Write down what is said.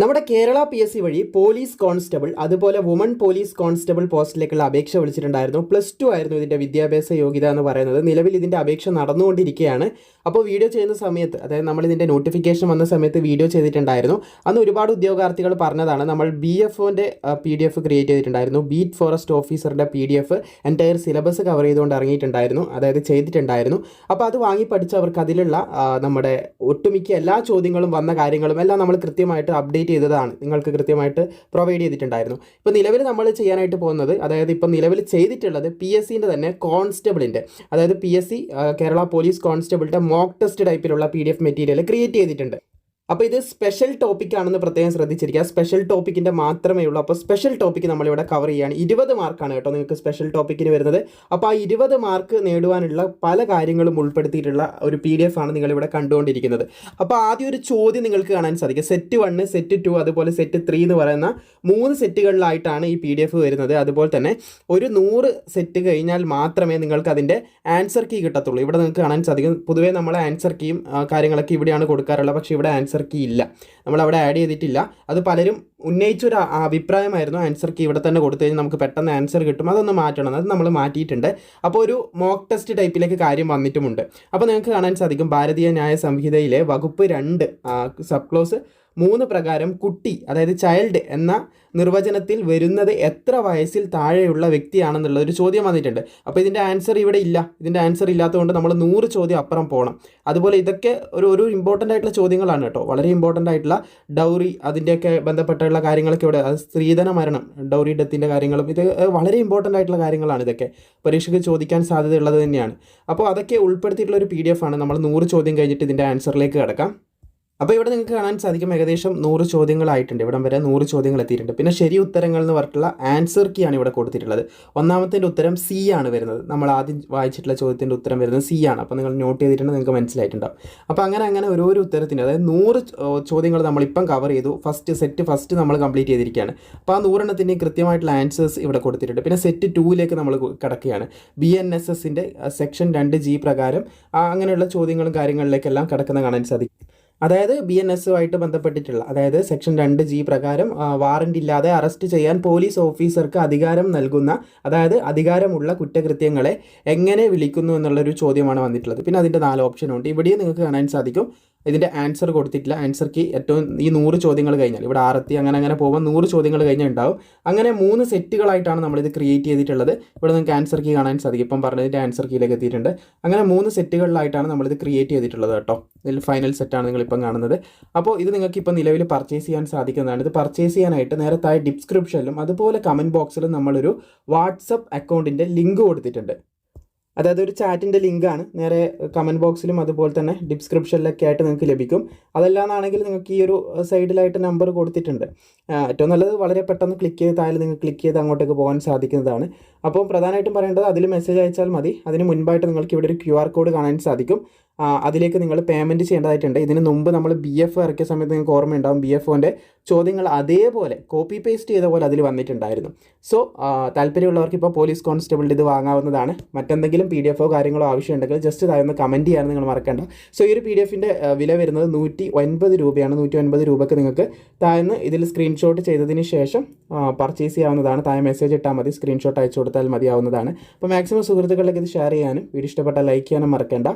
നമ്മുടെ Kerala P S C വഴി police constable അതുപോലെ വുമൺ പോലീസ് കോൺസ്റ്റബിൾ പോസ്റ്റിലേക്കുള്ള അപേക്ഷ വിളിച്ചിട്ടുണ്ടായിരുന്നു. പ്ലസ് ടു ആയിരുന്നു ഇതിന്റെ വിദ്യാഭ്യാസ യോഗ്യത എന്ന് പറയുന്നത്. നിലവിൽ ഇതിന്റെ അപേക്ഷ നടന്നുകൊണ്ടിരിക്കുകയാണ്. അപ്പോൾ വീഡിയോ ചെയ്യുന്ന സമയത്ത് അതായത് നമ്മൾ ഇതിന്റെ നോട്ടിഫിക്കേഷൻ വന്ന സമയത്ത് വീഡിയോ ചെയ്തിട്ടുണ്ടായിരുന്നു. അന്ന് ഒരുപാട് ഉദ്യോഗാർത്ഥികൾ പറഞ്ഞതാണ് നമ്മൾ ബി എഫ് ഒന്റെ പി ഡി എഫ് ക്രിയേറ്റ് ചെയ്തിട്ടുണ്ടായിരുന്നു. ബീറ്റ് ഫോറസ്റ്റ് ഓഫീസറുടെ P D F entire syllabus cover ചെയ്തുകൊണ്ട് ഇറങ്ങിയിട്ടുണ്ടായിരുന്നു. അതായത് ചെയ്തിട്ടുണ്ടായിരുന്നു. അപ്പോൾ അത് വാങ്ങി പഠിച്ചവർക്ക് അതിലുള്ള നമ്മുടെ ഒട്ടുമിക്ക എല്ലാ ചോദ്യങ്ങളും വന്ന കാര്യങ്ങളും എല്ലാം നമ്മൾ കൃത്യമായിട്ട് അപ്ഡേറ്റ് ചെയ്തതാണ്. നിങ്ങൾക്ക് കൃത്യമായിട്ട് പ്രൊവൈഡ് ചെയ്തിട്ടുണ്ടായിരുന്നു. ഇപ്പോൾ നിലവിൽ നമ്മൾ ചെയ്യാനായിട്ട് പോകുന്നത് അതായത് ഇപ്പോൾ നിലവിൽ ചെയ്തിട്ടുള്ളത് പി എസ് സിന്റെ തന്നെ കോൺസ്റ്റബിളിന്റെ അതായത് P S C Kerala police കോൺസ്റ്റബിളിന്റെ mock test ടൈപ്പിലുള്ള P D F material create ചെയ്തിട്ടുണ്ട്. അപ്പോൾ ഇത് സ്പെഷ്യൽ ടോപ്പിക് ആണെന്ന് പ്രത്യേകം ശ്രദ്ധിച്ചിരിക്കുക. സ്പെഷ്യൽ ടോപ്പിക്കിന്റെ മാത്രമേ ഉള്ളൂ. അപ്പോൾ സ്പെഷ്യൽ ടോപ്പിക് നമ്മളിവിടെ കവർ ചെയ്യുകയാണ് ഇരുപത് മാർക്കാണ് കേട്ടോ നിങ്ങൾക്ക് സ്പെഷ്യൽ ടോപ്പിക്കിന് വരുന്നത്. അപ്പോൾ ആ ഇരുപത് മാർക്ക് നേടുവാനുള്ള പല കാര്യങ്ങളും ഉൾപ്പെടുത്തിയിട്ടുള്ള ഒരു പി ഡി എഫ് ആണ് നിങ്ങളിവിടെ കണ്ടുകൊണ്ടിരിക്കുന്നത്. അപ്പോൾ ആദ്യം ഒരു ചോദ്യം നിങ്ങൾക്ക് കാണാൻ സാധിക്കും. സെറ്റ് വണ്ണ് സെറ്റ് ടു അതുപോലെ സെറ്റ് ത്രീ എന്ന് പറയുന്ന മൂന്ന് സെറ്റുകളിലായിട്ടാണ് ഈ പി ഡി എഫ് വരുന്നത്. അതുപോലെ തന്നെ ഒരു നൂറ് സെറ്റ് കഴിഞ്ഞാൽ മാത്രമേ നിങ്ങൾക്ക് അതിന്റെ ആൻസർ കീ കിട്ടത്തുള്ളൂ. ഇവിടെ നിങ്ങൾക്ക് കാണാൻ സാധിക്കും. പൊതുവേ നമ്മൾ ആൻസർ കീയും കാര്യങ്ങളൊക്കെ ഇവിടെയാണ് കൊടുക്കാറുള്ളത്. പക്ഷേ ഇവിടെ ആൻസർ കീ ഇല്ല. നമ്മൾ അവിടെ ആഡ് ചെയ്തിട്ടില്ല. അത് പലരും ഉന്നയിച്ചൊരു അഭിപ്രായമായിരുന്നു ആൻസർക്ക് ഇവിടെ തന്നെ കൊടുത്തു കഴിഞ്ഞാൽ നമുക്ക് പെട്ടെന്ന് ആൻസർ കിട്ടും. അതൊന്ന് മാറ്റണം. അത് നമ്മൾ മാറ്റിയിട്ടുണ്ട്. അപ്പോൾ ഒരു മോക്ക് ടെസ്റ്റ് ടൈപ്പിലേക്ക് കാര്യം വന്നിട്ടുമുണ്ട്. അപ്പോൾ നിങ്ങൾക്ക് കാണാൻ സാധിക്കും ഭാരതീയ ന്യായ സംഹിതയിലെ വകുപ്പ് രണ്ട് സബ് ക്ലോസ് മൂന്ന് പ്രകാരം കുട്ടി അതായത് ചൈൽഡ് എന്ന നിർവചനത്തിൽ വരുന്നത് എത്ര വയസ്സിൽ താഴെയുള്ള വ്യക്തിയാണെന്നുള്ള ഒരു ചോദ്യം വന്നിട്ടുണ്ട്. അപ്പോൾ ഇതിന്റെ ആൻസർ ഇവിടെ ഇല്ല. ഇതിന്റെ ആൻസർ ഇല്ലാത്തതുകൊണ്ട് നമ്മൾ നൂറ് ചോദ്യം അപ്പുറം പോകണം. അതുപോലെ ഇതൊക്കെ ഒരു ഒരു ഇമ്പോർട്ടന്റ് ആയിട്ടുള്ള ചോദ്യങ്ങളാണ് കേട്ടോ. വളരെ ഇമ്പോർട്ടന്റ് ആയിട്ടുള്ള ഡൗറി അതിന്റെയൊക്കെ ബന്ധപ്പെട്ടുള്ള കാര്യങ്ങളൊക്കെ ഇവിടെ അത് സ്ത്രീധന മരണം ഡൗറി ഡെത്തിന്റെ കാര്യങ്ങളും ഇത് വളരെ ഇമ്പോർട്ടന്റ് ആയിട്ടുള്ള കാര്യങ്ങളാണ് ഇതൊക്കെ. പരീക്ഷയ്ക്ക് ചോദിക്കാൻ സാധ്യതയുള്ളത് തന്നെയാണ്. അപ്പോൾ അതൊക്കെ ഉൾപ്പെടുത്തിയിട്ടുള്ള ഒരു പി ഡി എഫ് ആണ്. നമ്മൾ നൂറ് ചോദ്യം കഴിഞ്ഞിട്ട് ഇതിന്റെ ആൻസറിലേക്ക് കിടക്കാം. അപ്പോൾ ഇവിടെ നിങ്ങൾക്ക് കാണാൻ സാധിക്കും ഏകദേശം നൂറ് ചോദ്യങ്ങളായിട്ടുണ്ട്. ഇവിടം വരെ നൂറ് ചോദ്യങ്ങൾ എത്തിയിട്ടുണ്ട്. പിന്നെ ശരി ഉത്തരങ്ങൾ എന്ന് പറഞ്ഞിട്ടുള്ള ആൻസർ കീ ആണ് ഇവിടെ കൊടുത്തിട്ടുള്ളത്. ഒന്നാമത്തിന്റെ ഉത്തരം സി ആണ് വരുന്നത്. നമ്മൾ ആദ്യം വായിച്ചിട്ടുള്ള ചോദ്യത്തിന്റെ ഉത്തരം വരുന്നത് സി ആണ്. അപ്പോൾ നിങ്ങൾ നോട്ട് ചെയ്തിട്ടുണ്ട് നിങ്ങൾക്ക് മനസ്സിലായിട്ടുണ്ടാവും. അപ്പോൾ അങ്ങനെ അങ്ങനെ ഓരോരോ ഉത്തരത്തിന്റെ അതായത് നൂറ് ചോദ്യങ്ങൾ നമ്മളിപ്പം കവർ ചെയ്തു. ഫസ്റ്റ് സെറ്റ് ഫസ്റ്റ് നമ്മൾ കംപ്ലീറ്റ് ചെയ്തിരിക്കുകയാണ്. അപ്പോൾ ആ നൂറെണ്ണത്തിന്റെ കൃത്യമായിട്ടുള്ള ആൻസേഴ്സ് ഇവിടെ കൊടുത്തിട്ടുണ്ട്. പിന്നെ സെറ്റ് ടൂവിലേക്ക് നമ്മൾ കിടക്കുകയാണ്. ബി എൻ എസ് എസിന്റെ സെക്ഷൻ രണ്ട് ജി പ്രകാരം അങ്ങനെയുള്ള ചോദ്യങ്ങളും കാര്യങ്ങളിലേക്കെല്ലാം കിടക്കുന്ന കാണാൻ സാധിക്കും. അതായത് ബി എൻ എസുമായിട്ട് ബന്ധപ്പെട്ടിട്ടുള്ള അതായത് സെക്ഷൻ രണ്ട് ജി പ്രകാരം വാറന്റ് ഇല്ലാതെ അറസ്റ്റ് ചെയ്യാൻ പോലീസ് ഓഫീസർക്ക് അധികാരം നൽകുന്ന അതായത് അധികാരമുള്ള കുറ്റകൃത്യങ്ങളെ എങ്ങനെ വിളിക്കുന്നു എന്നുള്ളൊരു ചോദ്യമാണ് വന്നിട്ടുള്ളത്. പിന്നെ അതിന്റെ നാല് ഓപ്ഷനുണ്ട് ഇവിടെയും നിങ്ങൾക്ക് കാണാൻ സാധിക്കും. ഇതിന്റെ ആൻസർ കൊടുത്തിട്ടില്ല. ആൻസർ കീ ഏറ്റവും ഈ നൂറ് ചോദ്യങ്ങൾ കഴിഞ്ഞാൽ ഇവിടെ ആറത്തി അങ്ങനെ അങ്ങനെ പോകുമ്പോൾ നൂറ് ചോദ്യങ്ങൾ കഴിഞ്ഞാൽ അങ്ങനെ മൂന്ന് സെറ്റുകളായിട്ടാണ് നമ്മളിത് ക്രിയേറ്റ് ചെയ്തിട്ടുള്ളത്. ഇവിടെ നിങ്ങൾക്ക് ആൻസർ കീ കാണാൻ സാധിക്കും. ഇപ്പം പറഞ്ഞതിന്റെ ആൻസർ കീയിലേക്ക് എത്തിയിട്ടുണ്ട്. അങ്ങനെ മൂന്ന് സെറ്റുകളിലായിട്ടാണ് നമ്മളിത് ക്രിയേറ്റ് ചെയ്തിട്ടുള്ളത് കേട്ടോ. ഇതിൽ ഫൈനൽ സെറ്റാണ് നിങ്ങളിപ്പം കാണുന്നത്. അപ്പോൾ ഇത് നിങ്ങൾക്ക് ഇപ്പോൾ നിലവിൽ പർച്ചേസ് ചെയ്യാൻ സാധിക്കുന്നതാണ്. ഇത് പർച്ചേസ് ചെയ്യാനായിട്ട് നേരത്തായ ഡിസ്ക്രിപ്ഷനിലും അതുപോലെ കമന്റ് ബോക്സിലും നമ്മളൊരു വാട്സപ്പ് അക്കൗണ്ടിന്റെ ലിങ്ക് കൊടുത്തിട്ടുണ്ട്. അതായത് ഒരു ചാറ്റിന്റെ ലിങ്കാണ്. നേരെ കമന്റ് ബോക്സിലും അതുപോലെ തന്നെ ഡിസ്ക്രിപ്ഷനിലൊക്കെ ആയിട്ട് നിങ്ങൾക്ക് ലഭിക്കും. അതല്ലാന്നാണെങ്കിൽ നിങ്ങൾക്ക് ഈ ഒരു സൈഡിലായിട്ട് നമ്പർ കൊടുത്തിട്ടുണ്ട്. ഏറ്റവും നല്ലത് വളരെ പെട്ടെന്ന് ക്ലിക്ക് ചെയ്ത് നിങ്ങൾ ക്ലിക്ക് ചെയ്ത് അങ്ങോട്ടേക്ക് പോകാൻ സാധിക്കുന്നതാണ്. അപ്പോൾ പ്രധാനമായിട്ടും പറയേണ്ടത് അതിൽ മെസ്സേജ് അയച്ചാൽ മതി. അതിന് മുൻപായിട്ട് നിങ്ങൾക്ക് ഇവിടെ ഒരു ക്യു കോഡ് കാണാൻ സാധിക്കും. അതിലേക്ക് നിങ്ങൾ പേയ്മെന്റ് ചെയ്യേണ്ടതായിട്ടുണ്ട്. ഇതിന് മുമ്പ് നമ്മൾ ബി എഫ് ഇറക്കിയ സമയത്ത് നിങ്ങൾക്ക് ഓർമ്മയുണ്ടാവും ബി എഫ് ചോദ്യങ്ങൾ അതേപോലെ കോപ്പി പേസ്റ്റ് ചെയ്ത പോലെ അതിൽ വന്നിട്ടുണ്ടായിരുന്നു. സോ താല്പര്യമുള്ളവർക്ക് ഇപ്പോൾ പോലീസ് കോൺസ്റ്റബിളിന്റെ ഇത് വാങ്ങാവുന്നതാണ്. മറ്റെന്തെങ്കിലും പി ഡി എഫോ കാര്യങ്ങളോ ആവശ്യമുണ്ടെങ്കിൽ ജസ്റ്റ് താഴ്ന്ന് കമന്റ് ചെയ്യാൻ നിങ്ങൾ മറക്കണ്ട. സോ ഈ ഒരു പി ഡി എഫിന്റെ വില വരുന്നത് നൂറ്റി ഒൻപത് രൂപയാണ്. നൂറ്റി ഒൻപത് രൂപയ്ക്ക് നിങ്ങൾക്ക് താഴ്ന്ന് ഇതിൽ സ്ക്രീൻഷോട്ട് ചെയ്തതിന് ശേഷം പർച്ചേസ് ചെയ്യാവുന്നതാണ്. താഴെ മെസ്സേജ് ഇട്ടാൽ മതി സ്ക്രീൻഷോട്ട് അയച്ചു കൊടുത്താൽ മതിയാവുന്നതാണ്. അപ്പോൾ മാക്സിമം സുഹൃത്തുക്കളിലേക്ക് ഇത് ഷെയർ ചെയ്യാനും വീഡിയോ ഇഷ്ടപ്പെട്ടാൽ ലൈക്ക് ചെയ്യാനും മറക്കണ്ട.